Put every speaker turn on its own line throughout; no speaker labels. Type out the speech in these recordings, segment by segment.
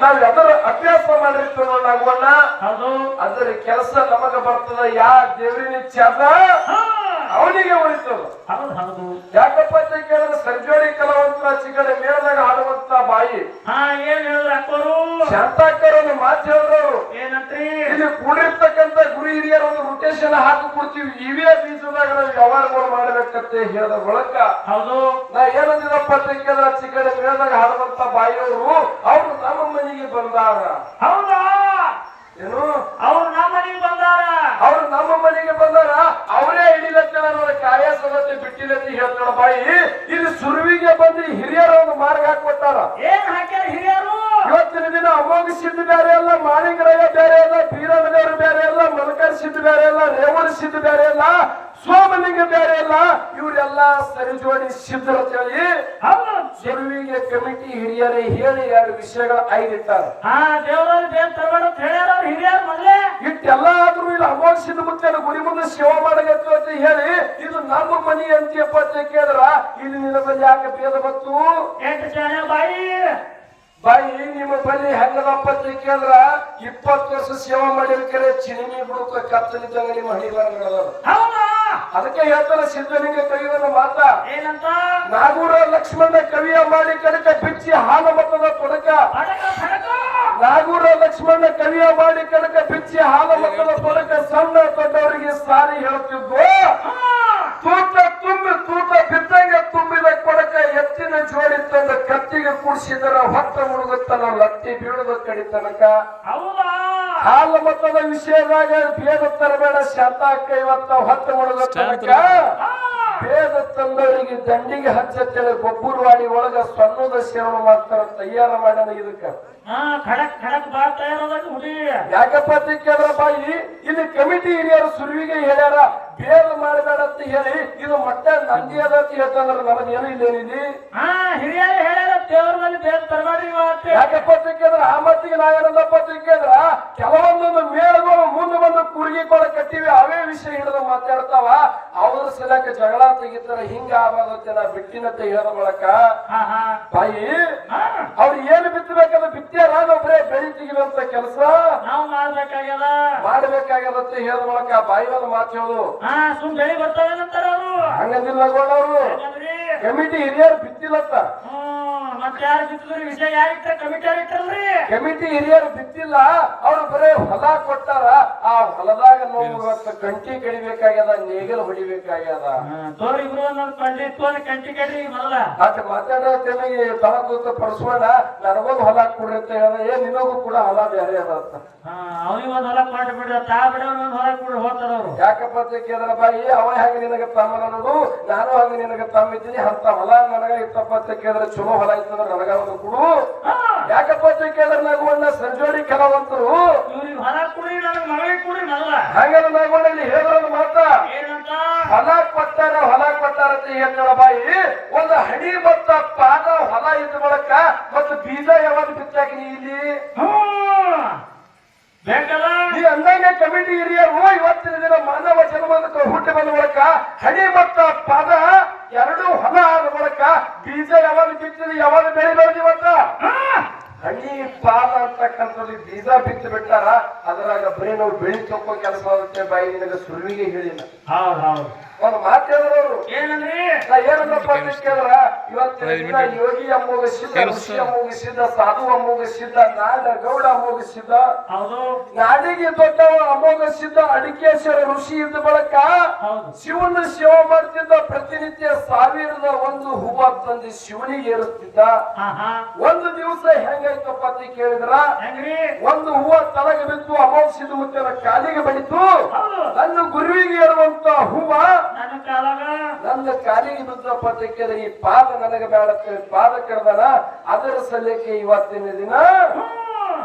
ನಾವ್ ಎದರ ಅಭ್ಯಾಸ ಮಾಡಿರ್ತೇವೆ ನಾಗವಣ್ಣ
ಹೌದು.
ಅದ್ರ ಕೆಲಸ ನಮಗ ಬರ್ತದ ಯಾ ದೇವ್ರಿನ
ಚಾದ
ಅವನಿಗೆ ಉಳಿತದ.
ಹೌದು
ಯಾಕಪ್ಪ ಅಂತ ಕೇಳಿದ್ರೆ ಸರ್ಜೋಡಿ ಕಲಾವಂತರ ಚಿಗಡೆ ಮೇಳದಾಗ ಹಾಡುವಂತ ಬಾಯಿ.
ಹಾ ಏನ್ ಹೇಳಿದ್ರು ಅಕ್ಕೋರು?
ಶಾಂತಾಕರ್ ಮಾತು ಹೇಳಿದ್ರು
ಏನಂತ್ರಿ
ಇಲ್ಲಿ ಕೂಡಿರ್ತಕ್ಕಂಥ ಗುರು ಹಿರಿಯರ ರೊಟೇಷನ್ ಹಾಕಿ ಕೊಡ್ತೀವಿ. ಇವೇ ಬೀಜದಾಗ ನಾವು ವ್ಯವಹಾರಗಳು ಮಾಡ್ಬೇಕಂತ ಹೇಳಿದ ಬಳಕ
ಹೌದು.
ನಾ ಏನಂದಿರಪ್ಪ ಅಂತ ಚಿಕ್ಕಡೆ ಮೇಳದಾಗ ಹಾಡುವಂತ ಬಾಯಿಯವರು ಅವರು ನಮ್ಮ ಮನೆಗೆ ಬಂದಾರ.
ಹೌದಾ?
ಏನು?
ಅವ್ರು ನಮ್ಮ ಮನೆಗೆ ಬಂದಾರ?
ಅವ್ರು ನಮ್ಮ ಮನೆಗೆ ಬಂದಾರ ಅವರೇ ಹಿಡಿಲತ್ತೇಳ ನೋಡ ಕಾಯಸದತ್ತೆ ಬಿಟ್ಟಿಲತ್ತಿ ಹೇಳ್ತಾಳ ಬಾಯಿ ಇದು ಸುರುವಿಗೆ ಬಂದು ಹಿರಿಯರ ಒಂದು ಮಾರ್ಗ ಹಾಕೊಟ್ಟಾರ
ಏನ್ ಹಾಕ್ಯಾರ ಹಿರಿಯರು
ಇವತ್ತಿನ ದಿನ ಅಮೋಘ ಸಿದ್ಧ ಬೇರೆ ಅಲ್ಲ ಮಾಣಿಕರಾಯ ಬೇರೆ ಅಲ್ಲ ಬೀರಣ್ಣದೇವರು ಬೇರೆ ಅಲ್ಲ ಮಲಕರ್ ಸಿದ್ಧ ಬೇರೆ ಅಲ್ಲ ರೇವಣ ಸಿದ್ಧ ಬೇರೆ ಅಲ್ಲ ಸೋಮಲಿಂಗ ಬೇರೆ ಅಲ್ಲ ಇವರೆಲ್ಲ ಸರಿ ಜೋಡಿ ಸಿದ್ಧರ ಹೇಳಿ
ಹೌದು.
ಸುರುವಿಗೆ ಕಮಿಟಿ ಹಿರಿಯರೇ ಹೇಳಿ ಎರಡು ವಿಷಯಗಳ ಐದಿಟ್ಟಾರ
ಹಾ ದೇವರ ದೇವ್ ತರಬೇಡ ಹೇಳ್ಯಾರ ಹಿರಿಯರು ಮೊದ್ಲೇ?
ಇಟ್ಟೆಲ್ಲ ಆದ್ರೂ ಇಲ್ಲಿ ಅಮೋಘ ಸಿದ್ಧ ಮುತ್ತೇನ ಗುಡಿ ಮುಂದೆ ಸೇವೆ ಮಾಡಬೇಕು ಅಂತ ಹೇಳಿ ಇದು ನಮ್ಮ ಮನಿ ಅಂತೀಯಪ್ಪ ಅಂತ ಕೇಳಿದ್ರ ಇದು ನಿನ್ನ ಯಾಕೆ ಭೇದ ಬತ್ತು
ಎಂಟು ಜನ ಬಾಯಿ?
ಬಾಯಿ ನಿಮ್ಮ ಬಳಿ ಹೆಂಗದಪ್ಪ ಅಂತ ಕೇಳಿದ್ರ ಇಪ್ಪತ್ತು ವರ್ಷ ಸೇವಾ ಮಾಡಿರ್ಕರೆ ಚಿನಿಮಿ ಬಿಡುಕ ಕತ್ತಲಿದ್ದಂಗ ನಿಮ್ಮ ಹಣಿ ಬರಗಳದ
ಹೌದಾ?
ಅದಕ್ಕೆ ಹೇಳ್ತಾರ ಸಿದ್ಧಲಿಂಗ ಕವಿಯವರ ಮಾತ.
ಏನಂತ?
ನಾಗೂರ ಲಕ್ಷ್ಮಣ ಕವಿಯ ಮಾಡಿ ಕಡಕ ಬಿಚ್ಚಿ ಹಾಲ ಮತದ
ಪಡಕ
ನಾಗೂರ ಲಕ್ಷ್ಮಣ ಕವಿಯ ಮಾಡಿ ಕಡಕ ಬಿಚ್ಚಿ ಹಾಲ ಮತದ ಕೊಡಕ ಸಣ್ಣ ದೊಡ್ಡವರಿಗೆ ಸಾರಿ ಹೇಳ್ತಿದ್ವು
ಹಾ!
ತೂತ ತುಂಬಿ ತೂತ ಬಿದ್ದಂಗೆ ತುಂಬಿದ ಕೊಡಕ ಎತ್ತಿನ ಜೋಡಿ ತಂದ ಕತ್ತಿಗೆ ಕೂಡಿಸಿದರ ಹೊತ್ತ ಮುಳುಗುತ್ತನ ಲತ್ತಿ ಬೀಳದ ಕಡಿ ತನಕ
ಹೌದಾ?
ಹಾಲು ಮತದ ವಿಷಯದಾಗ ಭೇದ ತರಬೇಡ. ಶಾಂತ ಅಕ್ಕ ಇವತ್ತ ಹೊತ್ತು ತನಕ
ಹಾ
ಭೇದ ತಂದವರಿಗೆ ದಂಡಿಗೆ ಹಚ್ಚತ್ತೇಳಿ ಗೊಬ್ಬರವಾಡಿ ಒಳಗ ಸಣ್ಣದ ಸೇವನ ಮಾಡ್ತಾರ ತಯಾರ ಮಾಡ್ಯಾನ ಇದಕ್ಕ. ಯಾಕಪ್ಪ ತಿಕ್ಕದ್ರ ಬಾಯಿ ಇಲ್ಲಿ ಕಮಿಟಿ ಹಿರಿಯರು ಸುರುವಿಗೆ ಹೇಳ್ಯಾರ ಭೇದ ಮಾಡಬೇಡ ಅಂತ ಹೇಳಿ. ಇದು ಮಟ್ಟ ನಂದಿ ಅದ ಅಂತ ಹೇಳ್ತಂದ್ರ ನನಗೇನು ಇಲ್ಲೇನಿದೆ
ಹಾ ಹಿರಿಯರು ಹೇಳ್ಯಾರ ದೇವ್ರ ಮೇಲೆ ತರಬೇಡ್ರಿ ಇವತ್ತೆ
ಯಾಕಪ್ಪ ಸಿಕ್ಕಿದ್ರ? ಆ ಮತ್ತಿಗೆ ಅಂತ ಕೇಳಿದ್ರ ಕೆಲವೊಂದೊಂದು ಮೇಳಗಳು ಮುಂದೆ ಬಂದು ಕುರ್ಗಿ ಕೊಡ ಕಟ್ಟಿವಿ ಅವೇ ವಿಷಯ ಹಿಡಿದು ಮಾತಾಡ್ತಾವ. ಅವ್ರ ಸಲಕ ಜಗಳ ತೆಗಿತಾರ ಹಿಂಗ ಆಗೋದಕ್ಕೆ ನಾ ಬಿಟ್ಟಿನಂತ ಹೇಳ ಬಳಕ. ಬಾಯಿ ಅವ್ರು ಏನು ಬಿತ್ತಬೇಕಂದ್ರೆ ಬಿತ್ತಾರ ನಾವು ಬರೇ ಬೆಳಿ ತೆಗಿಲಂತ ಕೆಲಸ.
ನಾವು ಮಾಡ್ಬೇಕಾಗ್ಯದ.
ಮಾಡ್ಬೇಕಾಗ್ಯದಂತ ಹೇಳದ ಬಳಕ. ಬಾಯಿ ಒಂದು ಮಾತು
ಸುಮ್ ಬೆಳಿ ಅವರು?
ಹಂಗಂದಿಲ್ಲ ಅವರು.
ಹಂಗಂದ್ರಿ?
ಕಮಿಟಿ ಹಿರಿಯರು ಬಿತ್ತಿಲ್ಲಂತ.
ಹ್ಮ್. ಮತ್ತೆ ಯಾರು ಬಿತ್ತಿದ್ರಿ ಕಮಿಟಿ ಯಾರು ಇಟ್ಟಲ್ರಿ
ಕಮಿಟಿ ಹಿರಿಯರು ಬಿತ್ತಿಲ್ಲ ಅವ್ರು ಬರೇ ಹೊಲ ಕೊಟ್ಟಾರ. ಆ ಹೊಲದಾಗ ನೋಡಿ ಇವತ್ತು ಕಂಟಿ ಕಡಿಬೇಕಾಗ್ಯದ ನೇಗಲ್ ಹೊಡಿಬೇಕಾಗ್ಯದ.
ತೋರಿ ಇಬ್ರು ಕಂಟಿ ಕಡ್ರಿ ಮೊದಲ
ಅಟ್ ಮಾತಾಡೋ ಟೈಮಿಗೆ ತಳದೂತ ಪಡಿಸ್ಕೊಂಡ ನನಗೊಂದು ಹೊಲ ಕೊಡ್ರಿ ಅಂತ ಹೇಳ್ದ. ಏ ನಿನಗೂ ಕೂಡ ಹೊಲ ಬೇರೆ ಅದ ಅಂತ.
ಹಾ ಅವ್ನಿಗೆ ಒಂದ್ ಹೊಲ ಕೊಟ್ಟು ಬಿಡ ತಾ ಬಿಡ ಒಂದ್ ಹೊಲ ಕೊಡ್ರಿ ಹೋಗ್ತಾರ
ಯಾಕಪ್ಪ ಬಾಯಿ ಅವ ಹಾಗೆ ನಿನಗ ತಮ್ಮನ ನೋಡು ನಾನು ಹಂಗ ನಿನಗ ತಮ್ಮ ಇದ್ದೀನಿ ಅಂತ ಹೊಲ ನನಗ ಇತ್ತಪ್ಪ ಕೇಳಿದ್ರೆ ಚಲೋ ಹೊಲ ಇತ್ತಂದ್ರೆ ನನಗ ಒಂದು ಕೊಡು. ಯಾಕಪ್ಪ ಕೇಳಿದ್ರೆ ನಗುವಣ್ಣ ಸಂಜೋಡಿ ಕೆಲವಂತರು. ಹಂಗಲ್ಲ ನಗುವಣ್ಣ ಇಲ್ಲಿ ಹೇಳಿದ್ರಲ್ಲ ಮಾತಾ
ಏನಂತ?
ಹೊಲ ಕೊಟ್ಟಾರ ಹೊಲ ಕೊಟ್ಟಾರ ಅಂತ ಹೇಳ್ತಾಳ ಬಾಯಿ? ಒಂದು ಹಣಿ ಮತ್ತ ಪಾದ ಹೊಲ ಇದ್ದ ಬಳಕ ಮತ್ತು ಬೀಜ ಯಾವಾಗ ಬಿತ್ತಾಕಿ ನೀ ಇಲ್ಲಿ?
ಹ್ಮ್ ಬೇಕಲ್ಲ
ನೀ ಅಂದಂಗೆ ಕಮಿಟಿ ಹಿರಿಯರು ಇವತ್ತಿನ ದಿನ ಮಾನವ ಜನ್ಮದ ಹುಟ್ಟಿ ಬಂದ ಬಳಕ ಹಣಿ ಮತ್ತ ಪಾದ ಎರಡು ಹೊಲ ಆದ ಬಳಕ ಬೀಜ ಯಾವಾಗ ಬಿತ್ತಿದ ಯಾವಾಗ ಬೆಳೆ ಬೆಳೆದಿವತ್ತ
ಹಾ.
ಹಣಿ ಪಾದ ಅಂತಕ್ಕಂಥದ್ದು ಬೀಜ ಬಿತ್ತು ಬಿಟ್ಟಾರ ಅದ್ರಾಗ ಬರೀ ನಾವು ಬೆಳಿ ತಕ್ಕೋ ಕೆಲಸ ಆಗುತ್ತೆ ಬಾಯಿ ನಿನಗೆ ಸುರುವಿಗೆ ಹೇಳಿಲ್ಲ.
ಹೌದು ಹೌದ್.
ಒಂದು ಮಾತು ಹೇಳಿದ್ರು
ಏನಂದ್ರಿ?
ಏನಂದ್ರಪ್ಪ ಅಂತ ಕೇಳಿದ್ರ? ಇವತ್ತಿನ ಯೋಗಿ ಅಮ್ಮೋಗ ಸಿದ್ಧ ಋಷಿ ಮುಗಿಸಿದ್ದ ಸಾಧು ಅಮ್ಮೋಗ ಸಿದ್ಧ ನಾಡ ಗೌಡ
ಮುಗಿಸಿದ್ದ
ನಾಡಿಗೆ ದೊಡ್ಡವ ಅಮೋಘ ಸಿದ್ಧ ಅಡಿಕೇಶ್ವರ ಋಷಿ ಇದ್ದ ಬಳಕ
ಹೌದು.
ಶಿವನ ಶಿವ ಮಾಡ್ತಿದ್ದ ಪ್ರತಿನಿತ್ಯ ಸಾವಿರದ ಒಂದು ಹೂವ ತಂದು ಶಿವನಿಗೆ
ಹಾ
ಒಂದು ದಿವಸ ಹೆಂಗಾಯ್ತಪ್ಪ ಅಂತ ಕೇಳಿದ್ರ? ಒಂದು ಹೂವ ತಲೆಗೆ ಬಿತ್ತು ಅಮೋಘ ಮತ್ತೆ ಮುತ್ತನ ಕಾಲಿಗೆ ಬಡಿತು
ಹೌದು
ನನ್ನ ಗುರುವಿಗೆ ಏರುವಂತ ಹೂವ
ನನ್ನ ಕಾಲಾಗ
ನನ್ನ ಕಾಲಿಗೆ ಬಿದ್ದಪ್ಪ ತೆಕ್ಕಿದ ಈ ಪಾದ ನನಗೆ ಬೇಡ ಪಾದ ಕಡ್ದನ? ಅದರ ಸಲಕ್ಕೆ ಇವತ್ತಿನ ದಿನ?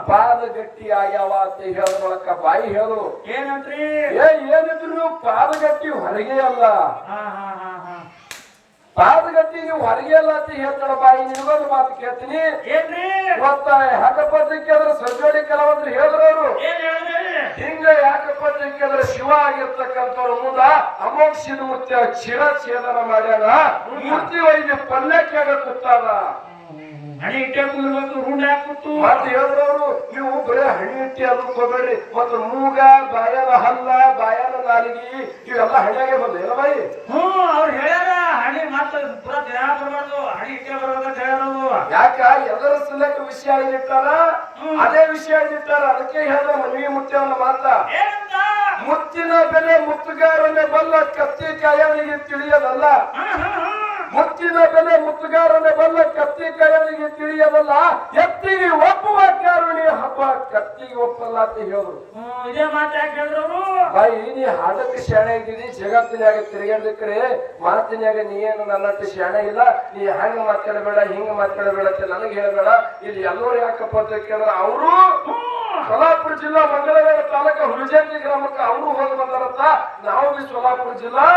ಪಾದ ಗಟ್ಟಿ ಆಗ್ಯಾವ ಅಂತ ಹೇಳ ಮೂಲಕ ಬಾಯಿ ಹೇಳು.
ಏನಂತ್ರಿ?
ಏ ಏನಿದ್ರು ಪಾದ ಪಾದಗಟ್ಟಿ ಹೊರಗೆ ಅಲ್ಲ. ಪಾದಗಟ್ಟಿ ನೀವು ಹೊರಗೆ ಎಲ್ಲ ಅಂತ ಹೇಳ್ತಾಳ ಬಾಯಿ ನಿನಗೊಂದು ಮಾತು ಕೇಳ್ತೀನಿ.
ಏನ್ರಿ?
ಇವತ್ತ ಯಾಕಪ್ಪ ಅಂತ ಕೇಳಿದ್ರೆ ಸರ್ಜೋಡಿ ಕೆಲವಂದ್ರು ಹೇಳಿದ್ರು
ಏನ್ ಹೇಳಿದ್ರಿ?
ಹಿಂಗ ಯಾಕ ಪತ್ರಿಕೆ ಅಂದ್ರೆ ಶಿವ ಆಗಿರ್ತಕ್ಕಂಥವ್ರ ಮುಂದ ಅಮೋಕ್ಷಿದ ಮೂರ್ತಿಯ ಕ್ಷೀರ ಛೇದನ ಮಾಡ್ಯಾನ. ಮೂರ್ತಿ ವೈದ್ಯ ಪಲ್ಯಕ್ಕೆ ಕೂತಾದ.
ಹಣಿ ಇಟ್ಟೆ ಕುಂದಿರ್ಬೇಕು ರೂಂಡ್ ಹಾಕ್ಬಿಟ್ಟು.
ಮತ್ತೆ ಹೇಳಿದ್ರವ್ರು ನೀವು ಬರೀ ಹಣಿ ಇಟ್ಟಿ ಅದಕ್ಕೆ ಹೋಗ್ಬೇಡ್ರಿ. ಮತ್ತು ಮೂಗ ಬಾಯಲ ಹಲ್ಲ ಬಾಯಲ ನಾಲಿಗೆ ಇವೆಲ್ಲ ಹಣಿಯಾಗೆ ಬಂದ ಎಲ್ಲ ಬಾಯಿ?
ಹ್ಮ್ ಅವ್ರು ಹೇಳ್ಯಾರ ಹಣಿ ಮತ್ತೆ ಪೂರಾ ದೇಹ ಬರಬಾರ್ದು ಹಣಿ ಇಟ್ಟೆ ಬರ್ಬೇಕಂತ ಹೇಳ್ಯಾರದು
ಯಾಕ? ಎಲ್ಲರ ಸಲಕ್ಕೆ ವಿಷಯ ಇಟ್ಟಾರ ಅದೇ ವಿಷಯ ಇಟ್ಟಾರ ಅದಕ್ಕೆ ಹೇಳ್ದ ಮನವಿ ಮುತ್ಯವನ್ನ ಮಾತ.
ಏನಂತ?
ಮುತ್ತಿನ ಬೆಲೆ ಮುತ್ತುಗಾರನೇ ಬಲ್ಲ ಕತ್ತಿ ಕಾಯವನಿಗೆ ತಿಳಿಯದಲ್ಲ.
ಹ್ಮ್.
ಬೆಲೆ ಮುತ್ತುಗಾರನೇ ಬಲ್ಲ ಕತ್ತಿ ಕೈಯಲ್ಲಿಗೆ ತಿಳಿಯಬಲ್ಲ ಎತ್ತಿಗೆ ಒಪ್ಪುವ ಕಾರುಣಿ ಹಬ್ಬ ಕತ್ತಿಗೆ ಒಪ್ಪಲ್ಲ ಅಂತ ಹೇಳಿದ್ರು.
ಇದೇ ಮಾತು ಯಾಕೆ ಹೇಳಿದ್ರು
ಬಾಯಿ ನೀ ಹಾಡಕ್ಕೆ ಶಾಣೆ ಇದ್ದೀನಿ ಜಗತ್ತಿನಾಗ ತಿರುಗಾಡ್ಲಿಕ್ರೆ ಮಾತಿನಾಗ ನೀ ಏನು ನನ್ನಟ್ಟು ಶಾಣೆ ಇಲ್ಲ ನೀ ಹೆಂಗ್ ಮಾತಾಡಬೇಡ ಹಿಂಗ ಮಾತಾಡಬೇಡ ಅಂತ ನನಗೆ ಹೇಳಬೇಡ. ಇಲ್ಲಿ ಎಲ್ಲರೂ ಯಾಕಪ್ಪ ಅಂತ ಕೇಳಿದ್ರೆ ಅವರು ಸೋಲಾಪುರ ಜಿಲ್ಲಾ ಮಂಗಳವೇರ ತಾಲೂಕ ಹುಲಜಂತಿ ಗ್ರಾಮಕ್ಕೆ ಅವರು ಹೋಗಿ ಬಂದಾರಂತ. ನಾವು ಬಿ ಸೋಲಾಪುರ ಜಿಲ್ಲಾ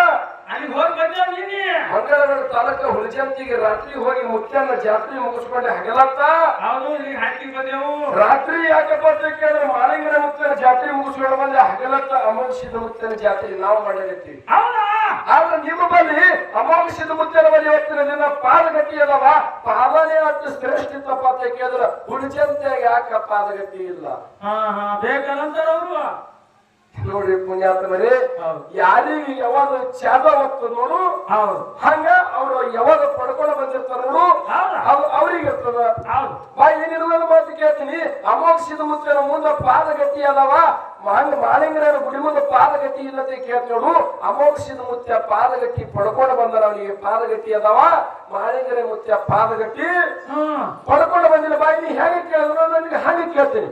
ಹೋಗಿ ನೀನಿ.
ಮಂಗಳವೇರ ತಾಲೂಕ ಹುಲಜಂತಿಗೆ ರಾತ್ರಿ ಹೋಗಿ ಮುಖ್ಯನ ಜಾತ್ರೆ ಮುಗಿಸ್ಕೊಂಡೆ ಹಗಲತ್ತ.
ಹೌದು ಇಲ್ಲಿ ಹಾಕಿ ಬಂದೆವು
ರಾತ್ರಿ ಯಾಕಪ್ಪ ಮಾಲಿಂಗನ ಮುಕ್ತನ ಜಾತ್ರೆ ಮುಗಿಸ್ಕೊಂಡು ಬಂದೆ ಹಗಲತ್ತ ಅಮಾವಾಸ್ಯದ ಮುಕ್ತನ ಜಾತ್ರೆ ನಾವು ಮಾಡಿರ್ತೀವಿ ಆದ್ರೆ ನಿಮ್ಮ ಬಳಿ ಅಮಾವಾಸ್ಯದ ಮುಕ್ತನ ಬಳಿ ಇವತ್ತಿನ ದಿನ ಪಾದಗತಿ ಅದವ. ಪಾದನೆ ಅಷ್ಟು ಶ್ರೇಷ್ಠ ಇತ್ತಪ್ಪ ಅಂತ ಕೇಳಿದ್ರೆ ಹುಡುಜಂತೆ ಯಾಕೆ ಪಾದಗತಿ ಇಲ್ಲ?
ಬೇಕಲ್ಲಂತಾರ ಅವರು.
ನೋಡಿ ಪುಣ್ಯಾತ್ಮರೇ ಯಾರಿಗೆ ಯಾವಾಗ ಚಾದ ಹೊತ್ತು ನೋಡು ಹಂಗ ಅವರು ಯಾವಾಗ ಪಡ್ಕೊಂಡು ಬಂದಿರ್ತಾರ ನೋಡು ಅವ್ರಿಗೆ ಇರ್ತದ. ಬಾ ಏನಿರುವುದು ಮಾತು ಕೇಳ್ತೀನಿ. ಅಮೋಕ್ಷದ ಮುತ್ತನ ಮುಂದೆ ಪಾದಗತಿ ಅದಾವ. ಹಂಗ ಮಾಳಿಂಗರ ಗುಡಿ ಮುಂದೆ ಪಾದಗತಿ ಇಲ್ಲದೆ ಕೇಳ್ತ ನೋಡು. ಅಮೋಘಿಸಿದ ಮುತ್ಯ ಪಾದಗತಿ ಪಡ್ಕೊಂಡು ಬಂದರ ಅವನಿಗೆ. ಪಾದಗತಿ ಅದಾವ. ಮಾಳಿಂಗರ ಮುತ್ಯ ಪಾದಗತಿ ಪಡ್ಕೊಂಡು ಬಂದಿಲ್ಲ. ಬಾಯಿ ನೀ ಹೆಂಗ ಕೇಳಿದ್ರು ನನಗೆ ಹಂಗ ಕೇಳ್ತೀನಿ.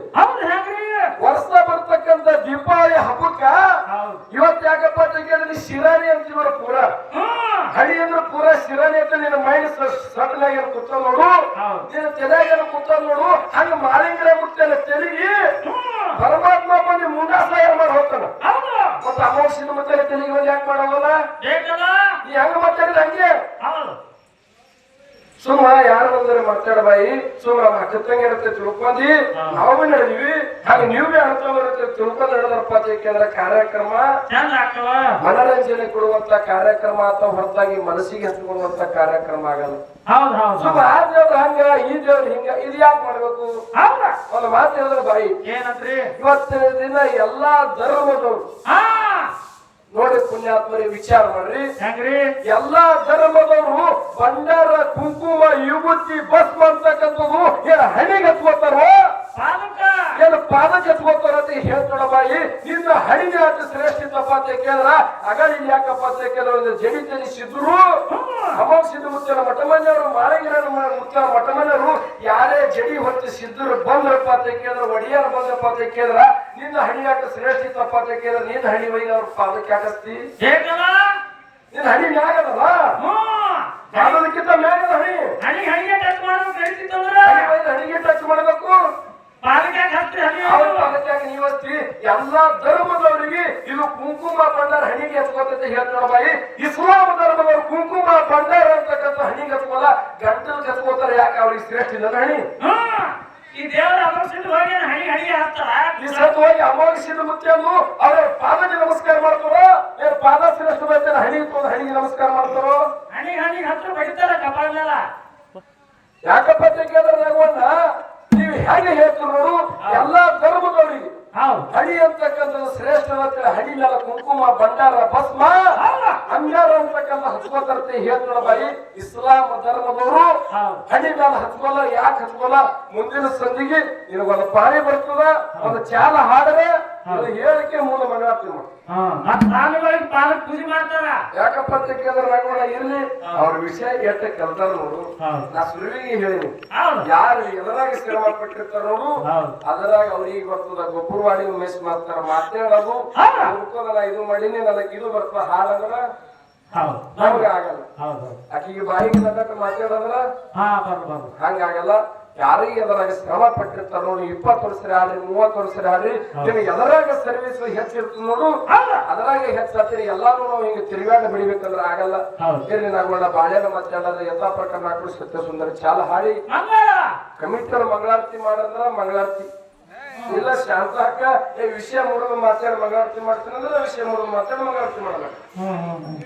ವರ್ಷ ಯಾಕಪ್ಪ ಅಂತ ಇವರು ಪೂರ. ಹಳಿ ಅಂದ್ರೆ ಪೂರ ಶಿರಾನಿ ಅಂತ ನಿನ್ನ ಮೈಂಡ್ ಸಟ್ಲಾಗಿ ಕುತ್ತ ನೋಡು. ನಿನ್ನ ತಲೆಯಾಗ ಕುತ್ತ ನೋಡು. ಹಂಗ ಮಾಲಿಂಗ್ರೆ ಮುಟ್ಟೆಲ್ಲ ತೆಲಿಗಿ ಪರಮಾತ್ಮ ಬಂದು ಮುಂಡಾಸಾಯ ಮಾಡಿ ಹೋಗ್ತಾನ. ಮತ್ತೆ ಅಮೋಕ್ಷದ ಮತ್ತೆ ತೆಲಿಗೆ ಬಂದು ಯಾಕೆ
ಮಾಡೋದಲ್ಲ?
ನೀ ಹಂಗ ಮಾತಾಡಿದ್ರೆ ಹಂಗೆ? ಸುಮ್ಮ ಯಾರು ಬಂದ್ರೆ ಮಾತಾಡಬಾಯಿ ಸುಮ್ಮ ನಮ್ಮ ಅಕ್ಕತ್ತಂಗೆ ಇರುತ್ತೆ ತಿಳ್ಕೊಂಡಿ. ನಾವು ನಡೆದಿವಿ. ಹಾಗೆ ನೀವು ಬಿ ಅಣ್ತಂಗಿರುತ್ತೆ ತಿಳ್ಕೊಂಡ್ ನಡೆದಪ್ಪ ಅಂತ ಯಾಕೆಂದ್ರೆ ಕಾರ್ಯಕ್ರಮ? ಮನರಂಜನೆ ಕೊಡುವಂತ ಕಾರ್ಯಕ್ರಮ ಅಥವಾ ಹೊರತಾಗಿ ಮನಸ್ಸಿಗೆ ಹಚ್ಕೊಳ್ಳುವಂತ ಕಾರ್ಯಕ್ರಮ ಆಗಲ್ಲ. ಸುಮ್ಮ ಆ ದೇವ್ರ ಹಂಗ ಈ ದೇವ್ರ ಹಿಂಗ ಇದು ಯಾಕೆ ಮಾಡ್ಬೇಕು? ಒಂದು ಮಾತು ಹೇಳಿದ್ರೆ ಬಾಯಿ.
ಏನಂತ್ರಿ
ಇವತ್ತಿನ ದಿನ ಎಲ್ಲಾ ಧರ್ಮದವರು ನೋಡಿ ಪುಣ್ಯಾತ್ಮರಿ ವಿಚಾರ ಮಾಡ್ರಿ.
ಹೆಂಗ್ರಿ?
ಎಲ್ಲಾ ಧರ್ಮದವರು ಬಂಡಾರ ಕುಂಕುಮ ಯುವತಿ ಭಸ್ಮ ಅಂತಕ್ಕಂಥದ್ದು ಏನ್ ಹಣಿಗೆ ಹಚ್ಕೋತಾರೋ ಏನು ಪಾದಕ್ಕೆ ಹಚ್ಕೋತಾರ ಅಂತ ಹೇಳ್ತಾಳ ಬಾಯಿ. ನಿನ್ನ ಹಣಿಗೆ ಅಷ್ಟು ಶ್ರೇಷ್ಠ ತಪ್ಪ ಅಂತ ಕೇಳಿದ್ರ. ಅಗಲಿ ಯಾಕಪ್ಪ ಅಂತ ಕೇಳಿದ್ರೆ. ಜಡಿ ತಿಳಿಸಿದ್ರು ಅಮೋಘ ಸಿದ್ದು ಮುತ್ತನ ಮಠಮನೆಯವರು ಮಾಳಂಗಿರ ಮುತ್ತನ ಮಠಮನೆಯವರು ಯಾರೇ ಜಡಿ ಹೊತ್ತಿ ಸಿದ್ಧರು ಬಂದ್ರಪ್ಪ ಅಂತ ಕೇಳಿದ್ರ ಒಡಿಯಾರ ಬಂದ್ರಪ್ಪ ಅಂತ ಕೇಳಿದ್ರ ನಿನ್ನ ಹಣಿ ಯಾಕ ಶ್ರೇಷ್ಠ ತಪ್ಪ ಅಂತ ಕೇಳಿದ್ರ ನಿನ್ನ ಹಣಿ ಒಯ್ದ ಅವ್ರ ಪಾದಕ್ಕೆ ಹಾಕಸ್ತಿ ನಿನ್ನ ಹಣಿ ಮ್ಯಾಗದಲ್ಲ? ಮ್ಯಾಗದ ಹಣಿ
ಹಣಿ ಹಣಿಗೆ ಟಚ್ ಮಾಡಬೇಕು
ಹಣಿಗೆ ಟಚ್ ಮಾಡಬೇಕು.
ಪಾಲಕ ಹತ್ತಿ
ಅವ್ರ ಪಾದಕ್ಕೆ ಹಾಕಿ ನೀವಸ್ತಿ ಎಲ್ಲಾ ಧರ್ಮದವರಿಗೆ ಇದು ಕುಂಕುಮ ಬಂಡಾರ ಹಣಿಗೆ ಹಚ್ಕೋತೈತೆ ಹೇಳ್ತಾರ ಬಾಯಿ. ಇಸ್ಲಾಂ ಧರ್ಮದವರು ಕುಂಕುಮ ಬಂಡಾರ ಅಂತಕ್ಕಂಥ ಹಣಿಗೆ ಹಚ್ಕೋಲ್ಲ ಗಂಟಲ್ ಹಚ್ಕೋತಾರೆ ಯಾಕೆ ಅವ್ರಿಗೆ ಶ್ರೇಷ್ಠ ಇಲ್ಲ ಹಣಿ?
ಈ ದೇವರ ಅಮರ್ಸಿದ ಹೋಗಿ ಹಣಿ ಹಣಿಗೆ ಹಚ್ತಾರ
ಈ ಸತ್ ಹೋಗಿ ಅಮೋಘಿಸಿದ ಮುತ್ತೆಂದು ಅವ್ರ ಪಾದಕ್ಕೆ ನಮಸ್ಕಾರ ಮಾಡ್ತಾರೋ? ಏನ್ ಪಾದ ಶ್ರೇಷ್ಠ ಬರ್ತೇನೆ ಹಣಿ ಹಣಿಗೆ ನಮಸ್ಕಾರ ಮಾಡ್ತಾರೋ?
ಹಣಿ ಹಣಿಗೆ ಹತ್ರ ಬಡಿತಾರ ಕಪಾಲ
ಯಾಕಪ್ಪ ನಾಗವಣ್ಣ ನೀವು ಹೇಗೆ ಹೇಳ್ತಿರೋರು ಎಲ್ಲಾ ಧರ್ಮದವರಿಗೆ. ಹಣಿ ಅಂತಕ್ಕಂಥ ಶ್ರೇಷ್ಠವತ್ತ ಹಣಿ ಮೇಲೆ ಕುಂಕುಮ ಭಂಡಾರ ಭಸ್ಮ. ಅಂಗಾರ ಅಂತಕ್ಕಂಥ ಹಚ್ಕೋತಾರತೆ ಹೇಳ್ತಾಳ ಬಾಯಿ ಇಸ್ಲಾಂ ಧರ್ಮದವರು. ಹಣಿ ಮೇಲೆ ಹಚ್ಕೋಲ್ಲ ಯಾಕೆ ಹಚ್ಕೋಲ್ಲ ಮುಂದಿನ ಸಂಧಿಗೆ ನಿನಗೊಂದು ಪಾರಿ ಬರ್ತದ ಒಂದು ಚಾಲ ಹಾಡರೆ ಇದು ಹೇಳಿಕೆ ಮೂಲ ಮಂಗಳಾರತಿ ಮಾಡಿ
ಪಾಲಕ್ ಪೂಜೆ ಮಾಡ್ತಾರ?
ಯಾಕಪ್ಪ ಅಂತ ಕೇಳಿದ್ರೆ ಇರ್ಲಿ. ಅವ್ರ ವಿಷಯ ಎಟ್ಟ ಕಲ್ತಾರ ನೋಡು. ನಾ ಸುರುವಿಗೆ ಹೇಳಿನಿ.
ಹೌದು.
ಯಾರು ಎದರಾಗ ಸ್ಥಿರ ಪಟ್ಟಿರ್ತಾರ ನೋಡು. ಅದರಾಗ ಅವ್ರಿಗೆ ಬರ್ತದ ಗೊಬ್ಬರವಾಡಿ ಉಮೇಶ್ ಮಾಡ್ತಾರ ಮಾತಾಡೋದು ನಾ ಇದು ಮಾಡೀನಿ ನನಗೆ ಇದು ಬರ್ತದ
ಹಾಳಂದ್ರ
ನಮ್ಗ ಆಗಲ್ಲ. ಆಕಿಗೆ ಬಾಯಿಗೆ ನಗಟ್ಟು ಮಾತಾಡಂದ್ರ ಹಂಗಾಗಲ್ಲ ಯಾರಿಗೆ ಅದರಾಗ ಶ್ರಮ ಪಟ್ಟಿರ್ತಾರ ನೋಡಿ ಇಪ್ಪತ್ತು ವರ್ಷ ಆಡ್ರಿ ಮೂವತ್ತು ವರ್ಷ ಆಡ್ರಿ ನಿಮ್ಗೆ ಎದರಾಗ ಸರ್ವಿಸ್ ಹೆಚ್ಚಿರ್ತದೆ ನೋಡು. ಅದರಾಗ ಹೆಚ್ಚಾತಿರಿ ಎಲ್ಲಾನು ನಾವು ಹಿಂಗ ತಿರುಗಾಡ ಬಿಡಿಬೇಕಂದ್ರ ಆಗಲ್ಲ.
ಹೌದು.
ನಾವು ನಾಗೋಣ ಬಾಳೆನ ಮಾತಾಡೋದು ಯಥಾ ಪ್ರಕಾರ ನಾಲ್ಕು ಸತ್ಯ ಸುಂದರ ಚಾಲ ಹಾಡಿ. ಕಮಿಟರ್ ಮಂಗಳಾರತಿ ಮಾಡಂದ್ರ ಮಂಗಳಾರತಿ. ಇಲ್ಲ ಶಾಂತ ಹಾಕ ಏ ವಿಷಯ ಮುರಿದು ಮಾತಾಡ ಮಂಗಳಾರತಿ ಮಾಡ್ತೀನಿ ಅಂದ್ರೆ ವಿಷಯ ಮುರಿದು ಮಾತಾಡ ಮಂಗಳಾರತಿ
ಹ್ಮ್.